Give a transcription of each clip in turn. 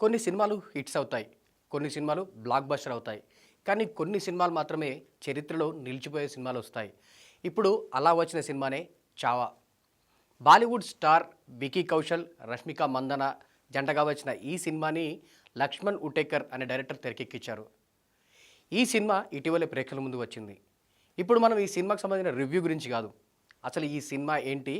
కొన్ని సినిమాలు హిట్స్ అవుతాయి కొన్ని సినిమాలు బ్లాక్ బస్టర్ అవుతాయి. కానీ కొన్ని సినిమాలు మాత్రమే చరిత్రలో నిలిచిపోయే సినిమాలు వస్తాయి. ఇప్పుడు అలా వచ్చిన సినిమానే చావా. బాలీవుడ్ స్టార్ వికీ కౌశల్ రష్మిక మందన జంటగా వచ్చిన ఈ సినిమాని లక్ష్మణ్ ఉటేకర్ అనే డైరెక్టర్ తెరకెక్కించారు ఈ సినిమా ఇటీవలే ప్రేక్షకుల ముందు వచ్చింది. ఇప్పుడు మనం ఈ సినిమాకి సంబంధించిన రివ్యూ గురించి కాదు. అసలు ఈ సినిమా ఏంటి?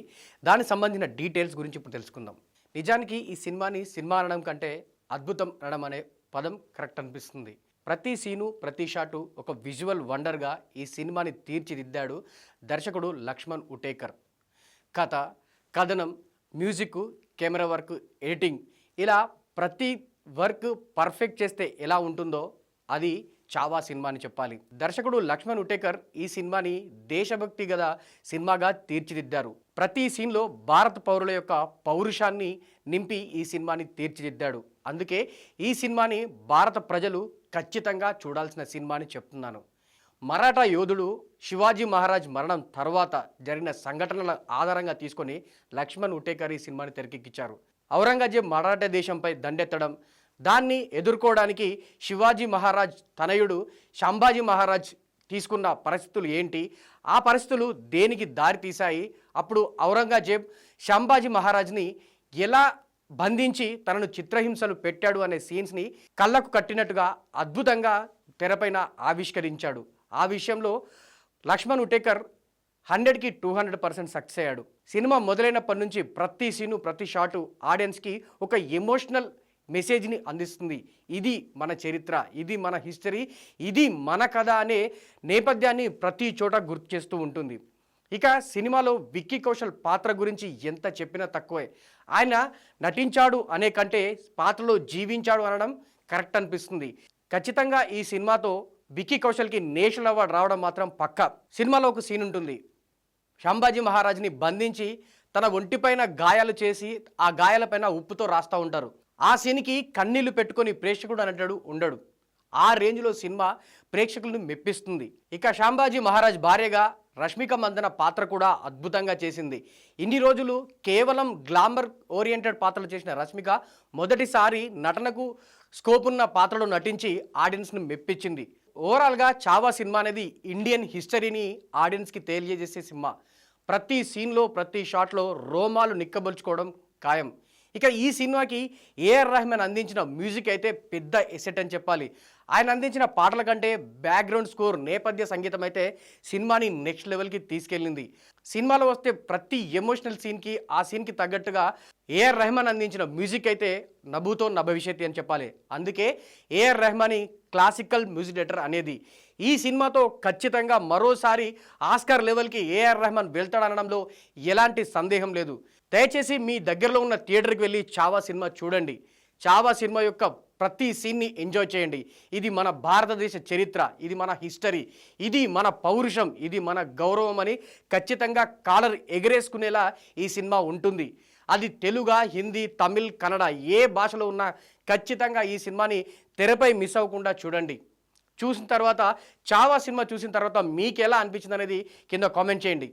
దానికి సంబంధించిన డీటెయిల్స్ గురించి ఇప్పుడు తెలుసుకుందాం. నిజానికి ఈ సినిమాని సినిమా అనడం కంటే అద్భుతం అనడం అనే పదం కరెక్ట్ అనిపిస్తుంది. ప్రతి సీను ప్రతి షాటు ఒక విజువల్ వండర్గా ఈ సినిమాని తీర్చిదిద్దాడు దర్శకుడు లక్ష్మణ్ ఉటేకర్. కథ కథనం మ్యూజిక్ కెమెరా వర్క్ ఎడిటింగ్ ఇలా ప్రతి వర్క్ పర్ఫెక్ట్ చేస్తే ఎలా ఉంటుందో అది చావా సినిమా అని చెప్పాలి. దర్శకుడు లక్ష్మణ్ ఉటేకర్ ఈ సినిమాని దేశభక్తి గల సినిమాగా తీర్చిదిద్దారు. ప్రతి సీన్లో భారత పౌరుల యొక్క పౌరుషాన్ని నింపి ఈ సినిమాని తీర్చిదిద్దాడు. అందుకే ఈ సినిమాని భారత ప్రజలు ఖచ్చితంగా చూడాల్సిన సినిమా అని చెప్తున్నాను. మరాఠా యోధుడు శివాజీ మహారాజ్ మరణం తర్వాత జరిగిన సంఘటనల ఆధారంగా తీసుకొని లక్ష్మణ్ ఉటేకర్ ఈ సినిమాని తెరకెక్కించారు. ఔరంగజేబ్ మరాఠా దేశంపై దండెత్తడం దాన్ని ఎదుర్కోవడానికి శివాజీ మహారాజ్ తనయుడు శంభాజీ మహారాజ్ తీసుకున్న పరిస్థితులు ఏంటి? ఆ పరిస్థితులు దేనికి దారి తీశాయి? అప్పుడు ఔరంగజేబ్ శంభాజీ మహారాజ్ని ఎలా బంధించి తనను చిత్రహింసలు పెట్టాడు అనే సీన్స్ని కళ్ళకు కట్టినట్టుగా అద్భుతంగా తెరపైన ఆవిష్కరించాడు. ఆ విషయంలో లక్ష్మణ్ ఉటేకర్ హండ్రెడ్కి టూ హండ్రెడ్ పర్సెంట్ సక్సెస్ అయ్యాడు. సినిమా మొదలైనప్పటి నుంచి ప్రతి సీను ప్రతి షాటు ఆడియన్స్కి ఒక ఎమోషనల్ మెసేజ్ని అందిస్తుంది. ఇది మన చరిత్ర ఇది మన హిస్టరీ ఇది మన కథ అనే నేపథ్యాన్ని ప్రతి చోట గుర్తు చేస్తూ ఉంటుంది. ఇక సినిమాలో విక్కీ కౌశల్ పాత్ర గురించి ఎంత చెప్పినా తక్కువే. ఆయన నటించాడు అనే కంటే పాత్రలో జీవించాడు అనడం కరెక్ట్ అనిపిస్తుంది. ఖచ్చితంగా ఈ సినిమాతో విక్కీ కౌశల్కి నేషనల్ అవార్డు రావడం మాత్రం పక్క. సినిమాలో ఒక సీన్ ఉంటుంది. శంభాజీ మహారాజ్ని బంధించి తన ఒంటిపైన గాయాలు చేసి ఆ గాయాలపైన ఉప్పుతో రాస్తూ ఉంటారు. ఆ సీన్కి కన్నీళ్ళు పెట్టుకొని ప్రేక్షకుడు అనేటాడు ఉండడు. ఆ రేంజ్లో సినిమా ప్రేక్షకులను మెప్పిస్తుంది. ఇక శాంబాజీ మహారాజ్ భార్యగా రష్మిక మందన పాత్ర కూడా అద్భుతంగా చేసింది. ఇన్ని రోజులు కేవలం గ్లామర్ ఓరియంటెడ్ పాత్రలు చేసిన రష్మిక మొదటిసారి నటనకు స్కోప్ ఉన్న పాత్రలో నటించి ఆడియన్స్ను మెప్పించింది. ఓవరాల్గా చావా సినిమా అనేది ఇండియన్ హిస్టరీని ఆడియన్స్కి తెలియజేసే సినిమా. ప్రతి సీన్లో ప్రతి షాట్లో రోమాలు నిక్కబలుచుకోవడం ఖాయం. ఇక ఈ సినిమాకి ఏఆర్ రెహమాన్ అందించిన మ్యూజిక్ అయితే పెద్ద ఎసెట్ అని చెప్పాలి. ఆయన అందించిన పాటల కంటే బ్యాక్గ్రౌండ్ స్కోర్ నేపథ్య సంగీతం అయితే సినిమాని నెక్స్ట్ లెవెల్కి తీసుకెళ్ళింది. సినిమాలో వస్తే ప్రతి ఎమోషనల్ సీన్కి ఆ సీన్కి తగ్గట్టుగా ఏఆర్ రెహమాన్ అందించిన మ్యూజిక్ అయితే నభూతో నభవిష్యత్ అని చెప్పాలి. అందుకే ఏఆర్ రెహమాని క్లాసికల్ మ్యూజిక్ డైరెక్టర్ అనేది. ఈ సినిమాతో ఖచ్చితంగా మరోసారి ఆస్కార్ లెవెల్కి ఏఆర్ రెహమాన్ వెళ్తాడనడంలో ఎలాంటి సందేహం లేదు. దయచేసి మీ దగ్గరలో ఉన్న థియేటర్కి వెళ్ళి చావా సినిమా చూడండి. చావా సినిమా యొక్క ప్రతి సీన్ని ఎంజాయ్ చేయండి. ఇది మన భారతదేశ చరిత్ర ఇది మన హిస్టరీ ఇది మన పౌరుషం ఇది మన గౌరవం అని ఖచ్చితంగా కాలర్ ఎగరేసుకునేలా ఈ సినిమా ఉంటుంది. అది తెలుగు హిందీ తమిళ్ కన్నడ ఏ భాషలో ఉన్నా ఖచ్చితంగా ఈ సినిమాని తెరపై మిస్ అవ్వకుండా చూడండి. చూసిన తర్వాత చావా సినిమా చూసిన తర్వాత మీకు ఎలా అనిపించింది అనేది కింద కామెంట్ చేయండి.